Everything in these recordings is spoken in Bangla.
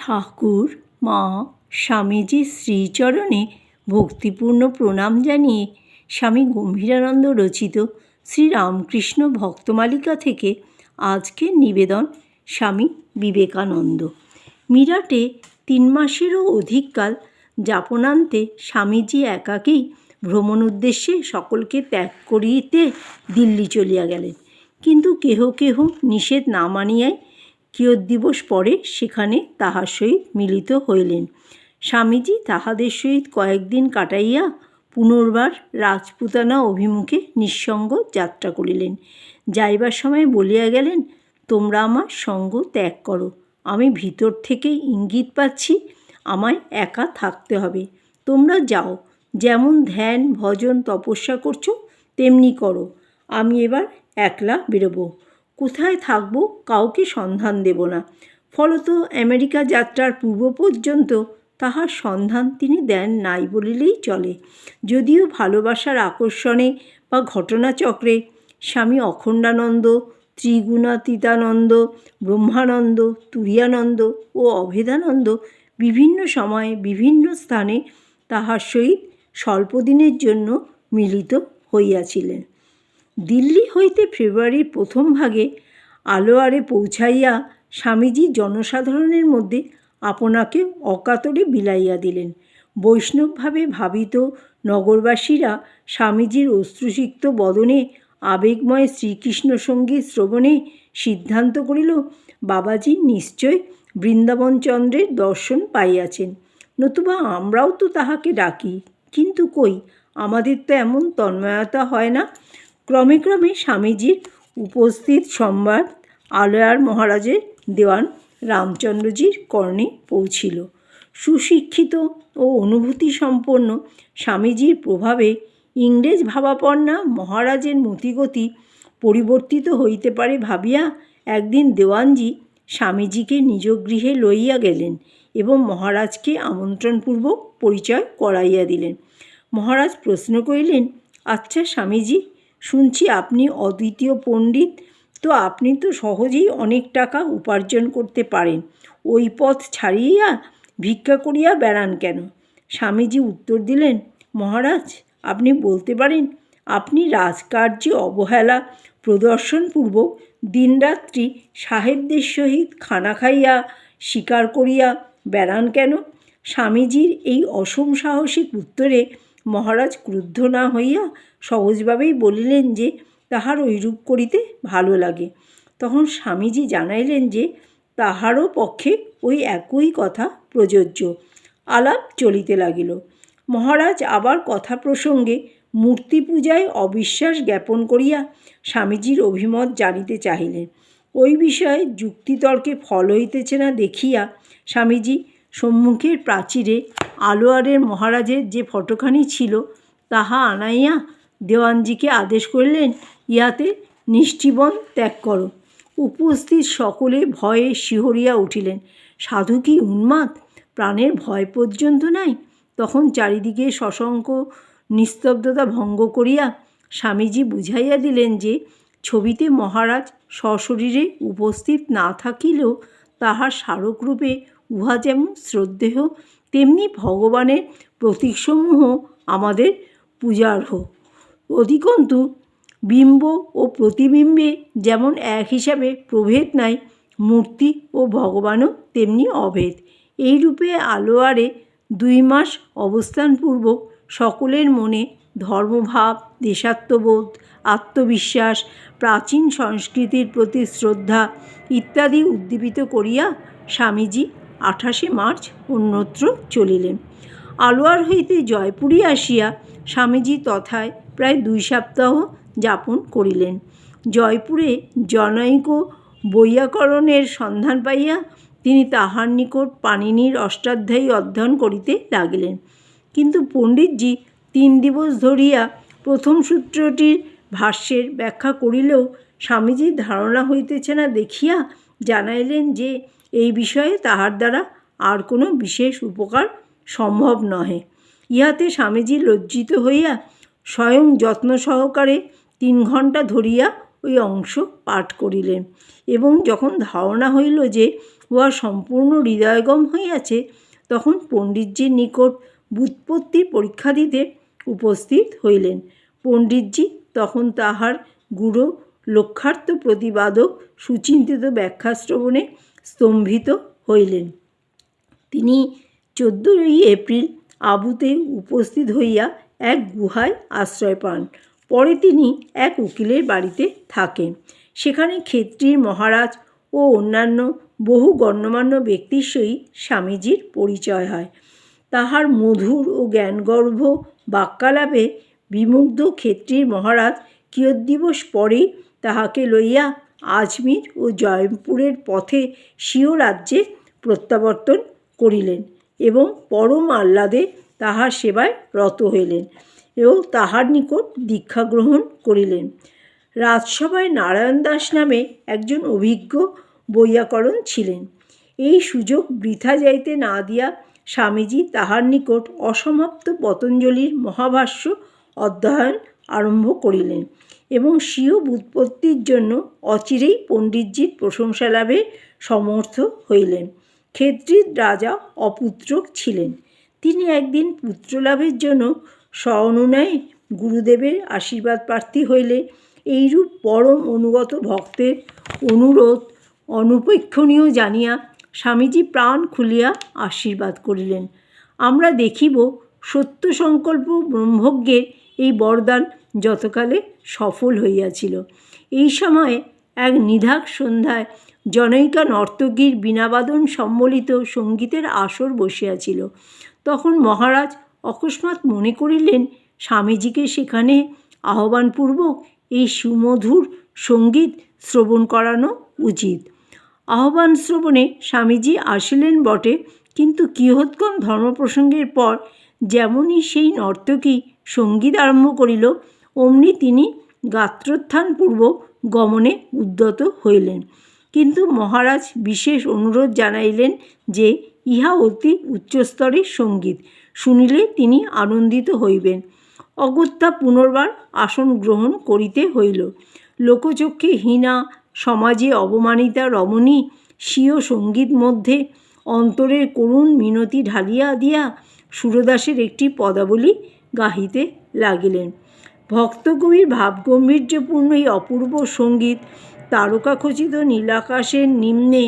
ঠাকুর, মা স্বামীজির শ্রীচরণে ভক্তিপূর্ণ প্রণাম জানিয়ে স্বামী গম্ভীরানন্দ রচিত শ্রীরামকৃষ্ণ ভক্তমালিকা থেকে আজকের নিবেদন স্বামী বিবেকানন্দ। মিরাটে তিন মাসেরও অধিককাল যাপনান্তে স্বামীজি একাকেই ভ্রমণ উদ্দেশ্যে সকলকে ত্যাগ করিতে দিল্লি চলিয়া গেলেন। কিন্তু কেহ কেহ নিষেধ না মানিয়ায় কিয়দ্দিবস পরে সেখানে তাহার সহিত মিলিত হইলেন। স্বামীজি তাহাদের সহিত কয়েকদিন কাটাইয়া পুনর্বার রাজপুতানা অভিমুখে নিঃসঙ্গ যাত্রা করিলেন। যাইবার সময় বলিয়া গেলেন, তোমরা আমার সঙ্গ ত্যাগ করো। আমি ভিতর থেকে ইঙ্গিত পাচ্ছি, আমায় একা থাকতে হবে। তোমরা যাও, যেমন ধ্যান, ভজন, তপস্যা করছ, তেমনি করো। আমি এবার একলা বেরোবো। কোথায় থাকব কাউকে সন্ধান দেব না। ফলত আমেরিকা যাত্রার পূর্ব পর্যন্ত তাহার সন্ধান তিনি দেন নাই বলিলেই চলে। যদিও ভালোবাসার আকর্ষণে বা ঘটনাচক্রে স্বামী অখণ্ডানন্দ, ত্রিগুণাতীতানন্দ, ব্রহ্মানন্দ তুরিয়ানন্দ ও অভেদানন্দ বিভিন্ন সময়ে বিভিন্ন স্থানে তাহার সহিত স্বল্পদিনের জন্য মিলিত হইয়াছিলেন। দিল্লি হইতে ফেব্রুয়ারির প্রথম ভাগে আলোয়ারে পৌঁছাইয়া স্বামীজি জনসাধারণের মধ্যে আপনাকে অকাতরে বিলাইয়া দিলেন। বৈষ্ণবভাবে ভাবিত নগরবাসীরা স্বামীজির অশ্রুসিক্ত বদনে আবেগময় শ্রীকৃষ্ণ সংগীত শ্রবণে সিদ্ধান্ত করিল, বাবাজি নিশ্চয় বৃন্দাবনচন্দ্রের দর্শন পাইয়াছেন। নতুবা আমরাও তো তাহাকে ডাকি। কিন্তু কই, আমাদের তো এমন তন্ময়তা হয় না। ক্রমে ক্রমে স্বামীজির উপস্থিত সংবাদ আলয়ার মহারাজের দেওয়ান রামচন্দ্রজির কর্ণে পৌঁছিল। সুশিক্ষিত ও অনুভূতি সম্পন্ন স্বামীজির প্রভাবে ইংরেজ ভাবাপন্না মহারাজের মতিগতি পরিবর্তিত হইতে পারে ভাবিয়া একদিন দেওয়ানজি স্বামীজিকে নিজ গৃহে লইয়া গেলেন এবং মহারাজকে আমন্ত্রণপূর্বক পরিচয় করাইয়া দিলেন। মহারাজ প্রশ্ন করিলেন আচ্ছা স্বামীজি শুনছি আপনি অদ্বিতীয় পণ্ডিত। তো আপনি তো সহজেই অনেক টাকা উপার্জন করতে পারেন। ওই পথ ছাড়িয়া ভিক্ষা করিয়া বেড়ান কেন? স্বামীজি উত্তর দিলেন, মহারাজ, আপনি বলতে পারেন, আপনি রাজকার্যে অবহেলা, প্রদর্শনপূর্বক দিনরাত্রি সাহেবদের সহিত খানা খাইয়া, শিকার করিয়া বেড়ান কেন? স্বামীজির এই অসম সাহসিক উত্তরে মহারাজ ক্রুদ্ধ না হইয়া সহজভাবেই বলিলেন যে তাহার ঐরূপ করিতে ভালো লাগে। তখন স্বামীজি জানাইলেন যে তাহারও পক্ষে ওই একই কথা প্রযোজ্য। আলাপ চলিতে লাগিল। মহারাজ আবার কথা প্রসঙ্গে মূর্তি পূজায় অবিশ্বাস জ্ঞাপন করিয়া স্বামীজির অভিমত জানিতে চাহিলেন। ওই বিষয়ে যুক্তিতর্কে ফল হইতেছে না দেখিয়া স্বামীজি সম্মুখের প্রাচীরে আলোয়ারের মহারাজের যে ফটোখানি ছিল, তাহা আনাইয়া দেওয়ানজিকে আদেশ করিলেন, ইহাতে নিষ্ঠিবন ত্যাগ করো। উপস্থিত সকলে ভয়ে শিহরিয়া উঠিলেন। সাধু কি উন্মাদ? প্রাণের ভয় পর্যন্ত নাই? তখন চারিদিকে সশঙ্ক নিস্তব্ধতা ভঙ্গ করিয়া স্বামীজি বুঝাইয়া দিলেন যে, ছবিতে মহারাজ সশরীরে উপস্থিত না থাকিলেও তাহার স্মারকরূপে উহা যেমন শ্রদ্ধেয় তেমনি ভগবানের প্রতীকসমূহ আমাদের পূজার্হ। অধিকন্তু, বিম্ব ও প্রতিবিম্বে যেমন এক হিসাবে প্রভেদ নাই, মূর্তি ও ভগবানও তেমনি অভেদ। এই এইরূপে আলোয়ারে দুই মাস অবস্থানপূর্বক সকলের মনে ধর্মভাব, দেশাত্মবোধ, আত্মবিশ্বাস, প্রাচীন সংস্কৃতির প্রতি শ্রদ্ধা ইত্যাদি উদ্দীপিত করিয়া স্বামীজি আঠাশে মার্চ অন্যত্র চলিলেন। আলোয়ার হইতে জয়পুরে আসিয়া স্বামীজি তথায় প্রায় দুই সপ্তাহ যাপন করিলেন। জয়পুরে জনৈক বৈয়াকরণের সন্ধান পাইয়া তিনি তাহার নিকট পাণিনির অষ্টাধ্যায়ী অধ্যয়ন করিতে লাগিলেন। কিন্তু পণ্ডিতজি তিন দিবস ধরিয়া প্রথম সূত্রটির ভাষ্যের ব্যাখ্যা করিলেও স্বামীজির ধারণা হইতেছে না দেখিয়া জানাইলেন যে এই বিষয়ে তাহার দ্বারা আর কোনো বিশেষ উপকার সম্ভব নহে। ইহাতে স্বামীজি লজ্জিত হইয়া স্বয়ং যত্ন সহকারে তিন ঘণ্টা ধরিয়া ওই অংশ পাঠ করিলেন এবং যখন ধারণা হইল যে উহা সম্পূর্ণ হৃদয়গম হইয়াছে, তখন পণ্ডিতজির নিকট ব্যুৎপত্তির পরীক্ষা দিতে উপস্থিত হইলেন। পণ্ডিতজি তখন তাহার গুরু লক্ষ্যার্থ প্রতিবাদক সুচিন্তিত ব্যাখ্যা শ্রবণে স্তম্ভিত হইলেন। তিনি চোদ্দোই এপ্রিল আবুতে উপস্থিত হইয়া এক গুহায় আশ্রয় পান। পরে তিনি এক উকিলের বাড়িতে থাকেন। সেখানে ক্ষেত্রীর মহারাজ ও অন্যান্য বহু গণ্যমান্য ব্যক্তির সহিত স্বামীজির পরিচয় হয়। তাহার মধুর ও জ্ঞানগর্ভ বাক্যালাপে বিমুগ্ধ ক্ষেত্রীর মহারাজ কিয়দ্দিবস পরেই তাহাকে লইয়া আজমির ও জয়পুরের পথে স্বীয় রাজ্যে প্রত্যাবর্তন করিলেন এবং পরম আহ্লাদে তাহার সেবায় রত হইলেন এবং তাহার নিকট দীক্ষা গ্রহণ করিলেন। রাজসভায় নারায়ণ দাস নামে একজন অভিজ্ঞ বৈয়াকরণ ছিলেন। এই সুযোগ বৃথা যাইতে না দিয়া স্বামীজি তাহার নিকট অসমাপ্ত পতঞ্জলির মহাভাষ্য অধ্যয়ন আরম্ভ করিলেন। এবং স্বীয় ব্যুৎপত্তির জন্য অচিরেই পণ্ডিতজির প্রশংসা লাভে সমর্থ হইলেন। ক্ষেত্রীর রাজা অপুত্রক ছিলেন। তিনি একদিন পুত্রলাভের জন্য স্বঅনুনয়ে গুরুদেবের আশীর্বাদ প্রার্থী হইলে এইরূপ পরম অনুগত ভক্তের অনুরোধ অনুপেক্ষণীয় জানিয়া স্বামীজি প্রাণ খুলিয়া আশীর্বাদ করিলেন। আমরা দেখিব সত্য সংকল্প ব্রহ্মজ্ঞের এই বরদান যতকালে সফল হইয়াছিল। এই সময়ে এক নিধাক সন্ধ্যায় জনৈকা নর্তকীর বীণাবাদন সম্বলিত সঙ্গীতের আসর বসিয়াছিল। তখন মহারাজ অকস্মাৎ মনে করিলেন, স্বামীজিকে সেখানে আহ্বানপূর্বক এই সুমধুর সংগীত শ্রবণ করানো উচিত। আহ্বান শ্রবণে স্বামীজি আসিলেন বটে, কিন্তু কিয়ৎক্ষণ ধর্মপ্রসঙ্গের পর যেমনই সেই নর্তকী সংগীত আরম্ভ করিল অমনি তিনি গাত্রোত্থানপূর্বক গমনে উদ্যত হইলেন। কিন্তু মহারাজ বিশেষ অনুরোধ জানাইলেন যে ইহা অতি উচ্চস্তরের সংগীত, শুনিলে তিনি আনন্দিত হইবেন। অগত্যা পুনর্বার আসন গ্রহণ করিতে হইল। লোকচক্ষে হীনা, সমাজে অবমানিতা রমণী, স্বীয় সংগীত মধ্যে অন্তরের করুণ মিনতি ঢালিয়া দিয়া সুরদাসের একটি পদাবলী গাহিতে লাগিলেন। ভক্তকবির ভাবগম্ভীর্যপূর্ণ এই অপূর্ব সংগীত তারকাখচিত নীলাকাশের নিম্নে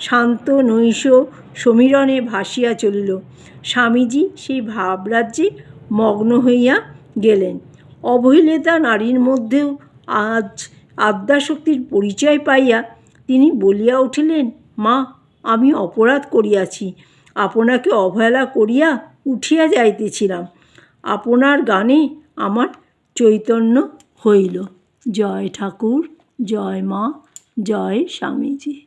শান্ত নৈশ সমীরণে ভাসিয়া চলিল। স্বামীজি সেই ভাবরাজ্যে মগ্ন হইয়া গেলেন। অবহেলিতা নারীর মধ্যেও আজ আদ্যাশক্তির পরিচয় পাইয়া তিনি বলিয়া উঠিলেন, মা, আমি অপরাধ করিয়াছি। আপনাকে অবহেলা করিয়া উঠিয়া যাইতেছিলাম। আপনার গানে আমার চৈতন্য হইল। জয় ঠাকুর জয় মা জয় স্বামীজি।